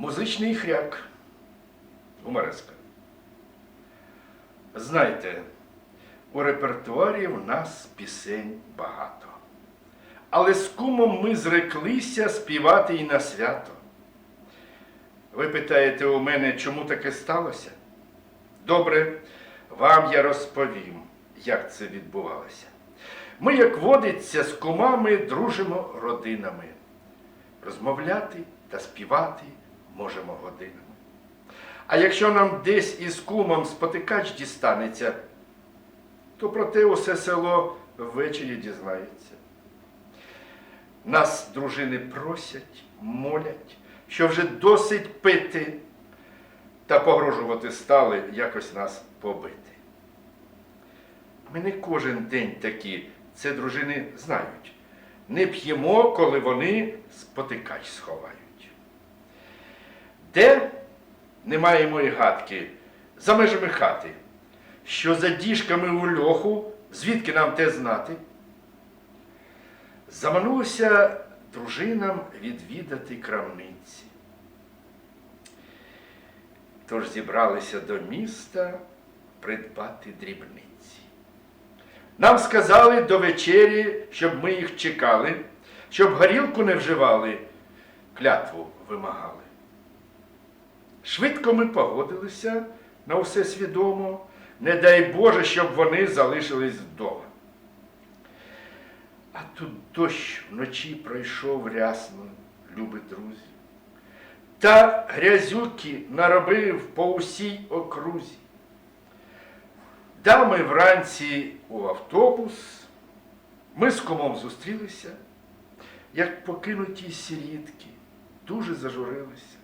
Музичний хряк. Гумореска. Знаєте, у репертуарі в нас пісень багато. Але з кумом ми зреклися співати і на свято. Ви питаєте у мене, чому таке сталося? Добре, вам я розповім, як це відбувалося. Ми, як водиться, з кумами дружимо родинами. Розмовляти та співати можемо годинами. А якщо нам десь із кумом спотикач дістанеться, то про те усе село ввечері дізнається. Нас дружини просять, молять, що вже досить пити, та погрожувати стали якось нас побити. Ми не кожен день такі, це дружини знають. Не п'ємо, коли вони спотикач сховають. Де не маємо і гадки, за межами хати, що за діжками у льоху, звідки нам те знати? Заманулося дружинам відвідати крамниці. Тож зібралися до міста придбати дрібниці. Нам сказали до вечері, щоб ми їх чекали, щоб горілку не вживали, клятву вимагали. Швидко ми погодилися на все свідомо, не дай Боже, щоб вони залишились вдома. А тут дощ вночі пройшов рясно, любі друзі. Та грязюки наробив по усій окрузі. Дами вранці у автобус, ми з комом зустрілися, як покинуті сірітки, дуже зажурилися.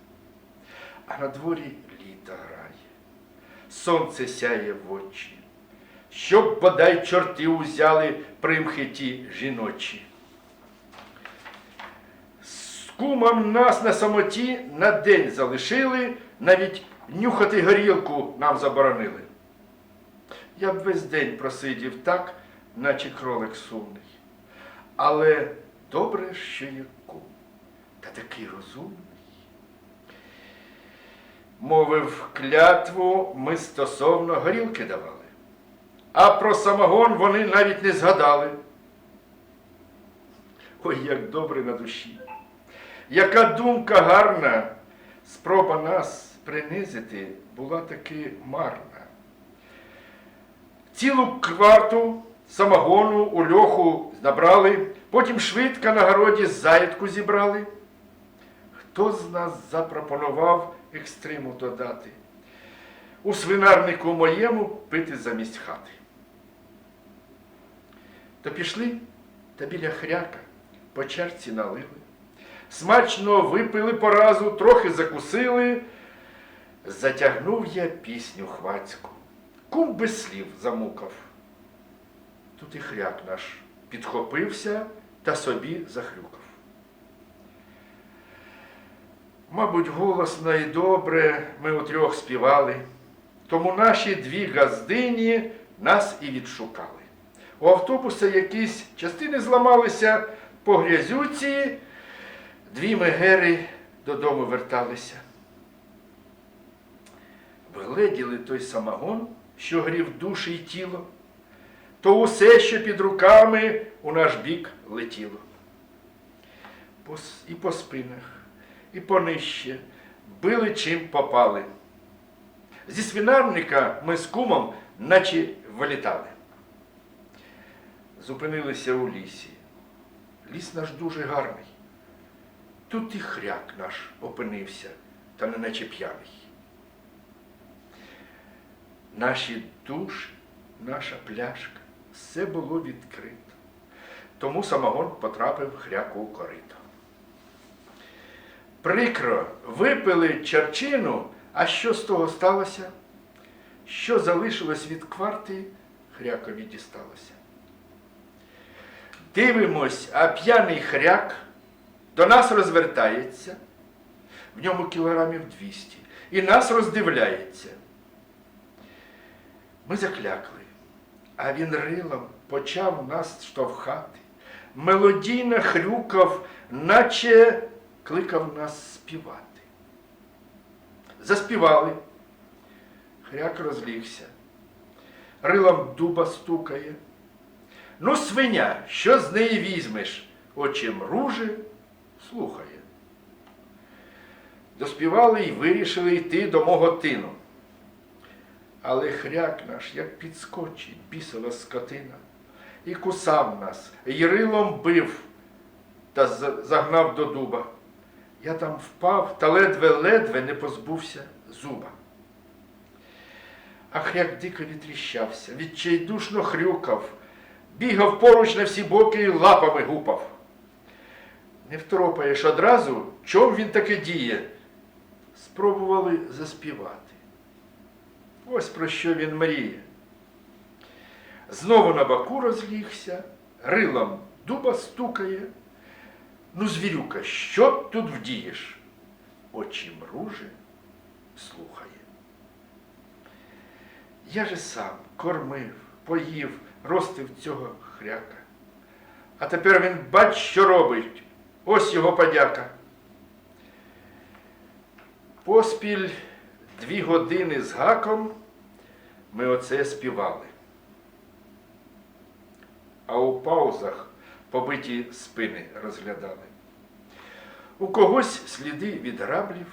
А на дворі літо грає, сонце сяє в очі, щоб бодай чорти узяли примхи ті жіночі. З кумом нас на самоті на день залишили, навіть нюхати горілку нам заборонили. Я б весь день просидів так, наче кролик сумний. Але добре, що є кум, та такий розумний. Мовив клятву, ми стосовно горілки давали. А про самогон вони навіть не згадали. Ой, як добре на душі. Яка думка гарна, спроба нас принизити була таки марна. Цілу кварту самогону у льоху набрали, потім швидко на городі заєдку зібрали. Хто з нас запропонував екстриму додати? У свинарнику моєму пити замість хати. То пішли та біля хряка по черці налили. Смачно випили по разу, трохи закусили. Затягнув я пісню хвацьку. Кум без слів замукав. Тут і хряк наш підхопився та собі захрюкав. Мабуть, голосно і добре ми утрьох співали, тому наші дві газдині нас і відшукали. У автобуса якісь частини зламалися по грязюці, дві мегери додому верталися. Вгледіли той самогон, що грів душі й тіло, то усе, що під руками у наш бік летіло. І по спинах, і понижче били чим попали. Зі свинарника ми з кумом наче вилітали. Зупинилися у лісі. Ліс наш дуже гарний. Тут і хряк наш опинився, та не наче п'яний. Наші душі, наша пляшка, все було відкрито. Тому самогон потрапив хряку у корито. Прикро, випили черчину, а що з того сталося? Що залишилось від кварти, хрякові дісталося. Дивимось, а п'яний хряк до нас розвертається, в ньому кілограмів 200, і нас роздивляється. Ми заклякли, а він рилом почав нас штовхати. Мелодійно хрюкав, наче кликав нас співати. заспівали. Хряк розлігся. Рилом дуба стукає. Ну, свиня, що з неї візьмеш? Очі мруже, слухає. Доспівали й вирішили йти до мого тину. Але хряк наш, як підскочить, бісова скотина, і кусав нас, і рилом бив та загнав до дуба. Я там впав та ледве-ледве не позбувся зуба. А хряк дико відтріщався, відчайдушно хрюкав, бігав поруч на всі боки і лапами гупав. Не второпаєш одразу, чом він таке діє? Спробували заспівати. Ось про що він мріє. Знову на баку розлігся, рилом дуба стукає. Ну, звірюка, що тут вдієш? Очі мруже слухає. Я же сам кормив, поїв, ростив цього хряка. А тепер він бач, що робить. Ось його подяка. Поспіль дві години з гаком ми оце співали. А у паузах побиті спини розглядали. У когось сліди від граблів,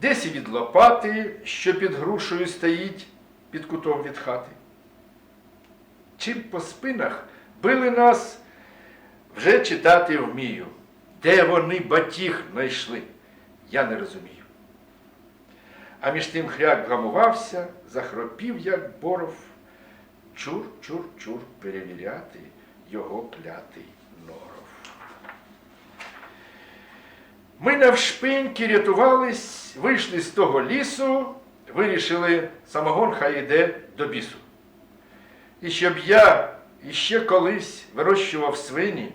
десь і від лопати, що під грушею стоїть під кутом від хати. Чим по спинах били нас, вже читати вмію. Де вони батіг знайшли, я не розумію. А між тим хряк вгамувався, захропів, як боров, чур, чур, чур перевіряти його клятий норов. Ми навшпиньки рятувались, вийшли з того лісу, вирішили, самогон хай іде до бісу. І щоб я іще колись вирощував свині,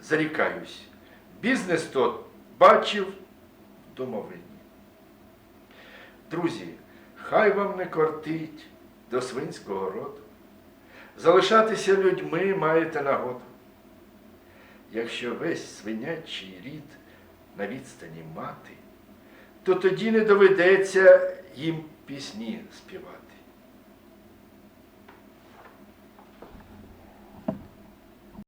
зарікаюсь, бізнес тот бачив в домовині. Друзі, хай вам не кортить до свинського роду. Залишатися людьми маєте нагоду. Якщо весь свинячий рід на відстані мати, то тоді не доведеться їм пісні співати.